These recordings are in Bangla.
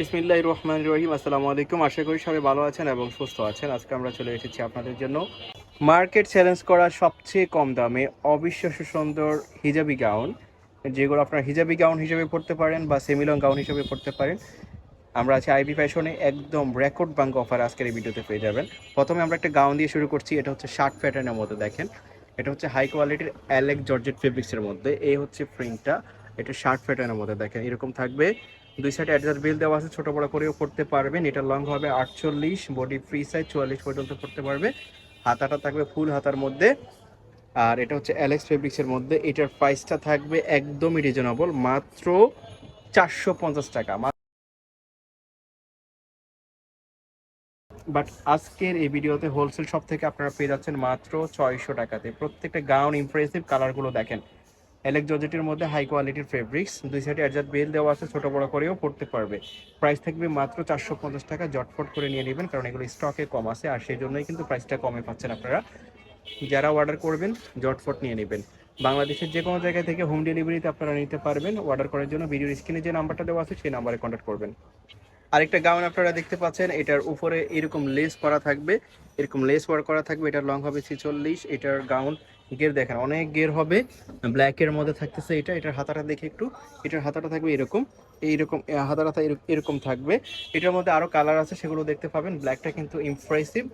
বিসমিল্লাহ রহমান রহিম, আসসালামু আলাইকুম। আশা করি সবাই ভালো আছেন এবং সুস্থ আছেন। আজকে আমরা চলে এসেছি আপনাদের জন্য মার্কেট চ্যালেঞ্জ করা সবচেয়ে কম দামে অবিশ্বাস্য সুন্দর হিজাবি গাউন, যেগুলো আপনারা হিজাবি গাউন হিসেবে পড়তে পারেন বা সেমিলং গাউন হিসেবে পড়তে পারেন। আমরা আছি আইবি ফ্যাশনে, একদম রেকর্ড বাঙ্ক অফার আজকের এই ভিডিওতে পেয়ে যাবেন। প্রথমে আমরা একটা গাউন দিয়ে শুরু করছি, এটা হচ্ছে শার্ট প্যাটার্নের মধ্যে দেখেন। এটা হচ্ছে হাই কোয়ালিটির অ্যালেক জর্জেট ফেব্রিক্সের মধ্যে। এই হচ্ছে প্রিন্টটা, এটা শার্ট প্যাটার্নের মধ্যে দেখেন, এরকম থাকবে। দুই সাইডে অ্যাডজাস্ট বিল দেওয়া আছে, ছোট বড় করেও পড়তে পারবেন। এটা লং হবে আটচল্লিশ বডি ফ্রি সাইজ চুয়াল্লিশ পর্যন্ত পড়তে পারবে। হাতাটা থাকবে ফুল হাতার মধ্যে। আর এটা হচ্ছে অ্যালেক্স ফেব্রিক্সের মধ্যে। এটার প্রাইসটা থাকবে একদমই রিজনেবল মাত্র চারশো পঞ্চাশ টাকা। বাট আজকের এই ভিডিওতে হোলসেল শপ থেকে আপনারা পেয়ে যাচ্ছেন মাত্র ছয়শো টাকাতে। প্রত্যেকটা গাউন ইমপ্রেসিভ কালারগুলো দেখেন। এলেক জর্জেটের মধ্যে হাই কোয়ালিটির ফেব্রিক্স দুই সাইডে অ্যাডজাস্ট বেল দেওয়া আছে, ছোট বড় করেও পড়তে পারবে। প্রাইস থাকবে মাত্র চারশো পঞ্চাশ টাকা, জটফট করে নিয়ে নেবেন, কারণ এগুলো স্টকে কম আছে, আর সেই জন্যই কিন্তু প্রাইসটা কমে পাচ্ছেন আপনারা। যারা অর্ডার করবেন, জটফট নিয়ে নেবেন। বাংলাদেশের যে কোনো জায়গা থেকে হোম ডেলিভারিতে আপনারা নিতে পারবেন। অর্ডার করার জন্য ভিডিওর স্ক্রিনে যে নাম্বারটা দেওয়া আছে, সেই নাম্বারে কন্ট্যাক্ট করবেন। আরেকটা গাউন আপনারা দেখতে পাচ্ছেন, এটার উপরে এরকম লেস করা থাকবে। এরকম লেস ওয়ার্ক করা থাকবে, এটার লং হবে ছিচল্লিশ, এটার গাউন গের দেখেন অনেক গের হবে। ব্ল্যাকের মধ্যে থাকতেছে এটা, এটার হাতাটা দেখে একটু, এটার হাতাটা থাকবে এরকম, এইরকম হাতাটা এরকম থাকবে। এটার মধ্যে আরও কালার আছে, সেগুলো দেখতে পাবেন। ব্ল্যাকটা কিন্তু ইমপ্রেসিভ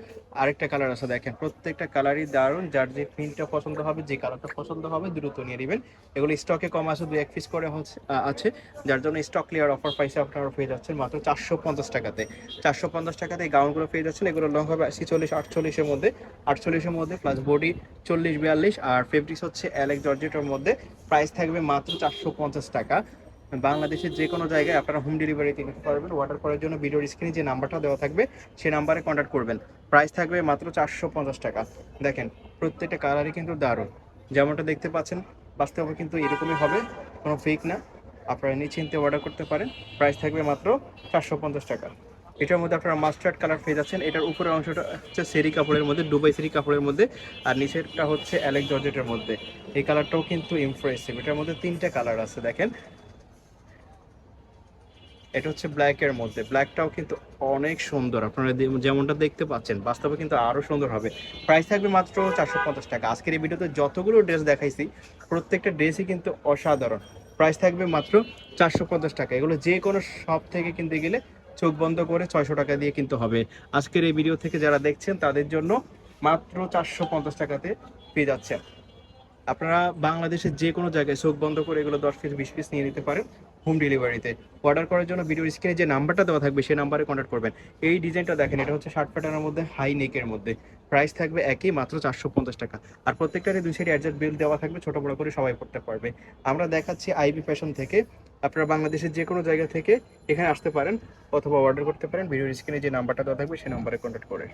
আরেকটা কালার আছে, দেখেন, প্রত্যেকটা কালারই দারুণ। যার যে প্রিন্টটা পছন্দ হবে, যে কালারটা পছন্দ হবে, দ্রুত নিয়ে নেবেন। এগুলো স্টকে কম আছে দু এক পিস করে হচ্ছে আছে। যার জন্য স্টক ক্লিয়ার অফার পাইছে আপনারা পেয়ে যাচ্ছেন মাত্র চারশো পঞ্চাশ টাকাতে। চারশো পঞ্চাশ টাকাতে গাউনগুলো পেয়ে যাচ্ছেন। এগুলো লং হবে আশি, চল্লিশ, আটচল্লিশের মধ্যে। আটচল্লিশের মধ্যে প্লাস বডি চল্লিশ, বিয়াল্লিশ আর ফেব্রিক্স হচ্ছে অ্যালেক জর্জেটের মধ্যে। প্রাইস থাকবে মাত্র চারশো পঞ্চাশ টাকা। বাংলাদেশের যে কোনো জায়গায় আপনারা হোম ডেলিভারিতে নিতে পারবেন। অর্ডার করার জন্য ভিডিওর স্ক্রিনে যে নাম্বারটা দেওয়া থাকবে সেই নাম্বারে কন্ট্যাক্ট করবেন। প্রাইস থাকবে মাত্র চারশো পঞ্চাশ টাকা। দেখেন, প্রত্যেকটা কালারই কিন্তু দারুণ। যেমনটা দেখতে পাচ্ছেন, বাস্তবে কিন্তু এরকমই হবে, কোনো ফেক না। আপনারা নিশ্চিন্তে অর্ডার করতে পারেন। প্রাইস থাকবে মাত্র চারশো পঞ্চাশ টাকা। এটার মধ্যে আপনারা মাস্টার্ড কালার পেয়ে যাচ্ছেন। এটার উপরের অংশটা হচ্ছে সেরি কাপড়ের মধ্যে, দুবাই সেরি কাপড়ের মধ্যে, আর নিচেরটা হচ্ছে অ্যালেক জর্জেটের মধ্যে। এই কালারটাও কিন্তু ইমপ্রেসিভ এটার মধ্যে তিনটা কালার আছে, দেখেন। এটা হচ্ছে ব্ল্যাকের মধ্যে। ব্ল্যাকটাও কিন্তু অনেক সুন্দর। আপনারা যেমনটা দেখতে পাচ্ছেন, বাস্তবে কিন্তু আরও সুন্দর হবে। প্রাইস থাকবে মাত্র চারশো পঞ্চাশ টাকা। আজকের এই ভিডিওতে যতগুলো ড্রেস দেখাইছি, প্রত্যেকটা ড্রেসই কিন্তু অসাধারণ। প্রাইস থাকবে মাত্র চারশো পঞ্চাশ টাকা। এগুলো যে কোনো শপ থেকে কিনতে গেলে চোখ বন্ধ করে ছয়শো টাকা দিয়ে কিনতে হবে। আজকের এই ভিডিও থেকে যারা দেখছেন, তাদের জন্য মাত্র চারশো পঞ্চাশ টাকাতে পেয়ে যাচ্ছেন। আপনারা বাংলাদেশের যে কোনো জায়গায় চোখ বন্ধ করে এগুলো দশ পিস বিশ পিস নিয়ে নিতে পারেন হোম ডেলিভারিতে অর্ডার করার জন্য ভিডিও স্ক্রিনে যে নাম্বারটা দেওয়া থাকবে সেই নাম্বারে কন্ট্যাক্ট করবেন। এই ডিজাইনটা দেখেন, এটা হচ্ছে শার্ট প্যাটার্নের মধ্যে হাই নেকের মধ্যে। প্রাইস থাকবে একই মাত্র চারশো পঞ্চাশ টাকা। আর প্রত্যেকটারই দুই সাইড অ্যাডজাস্ট বিল দেওয়া থাকবে, ছোট বড় করে সবাই পড়তে পারবে। আমরা দেখাচ্ছি আইবি ফ্যাশন থেকে। আপনারা বাংলাদেশের যে কোনো জায়গা থেকে এখানে আসতে পারেন অথবা অর্ডার করতে পারেন। ভিডিও স্ক্রিনে যে নাম্বারটা দেওয়া থাকবে সেই নাম্বারে কন্ট্যাক্ট করে।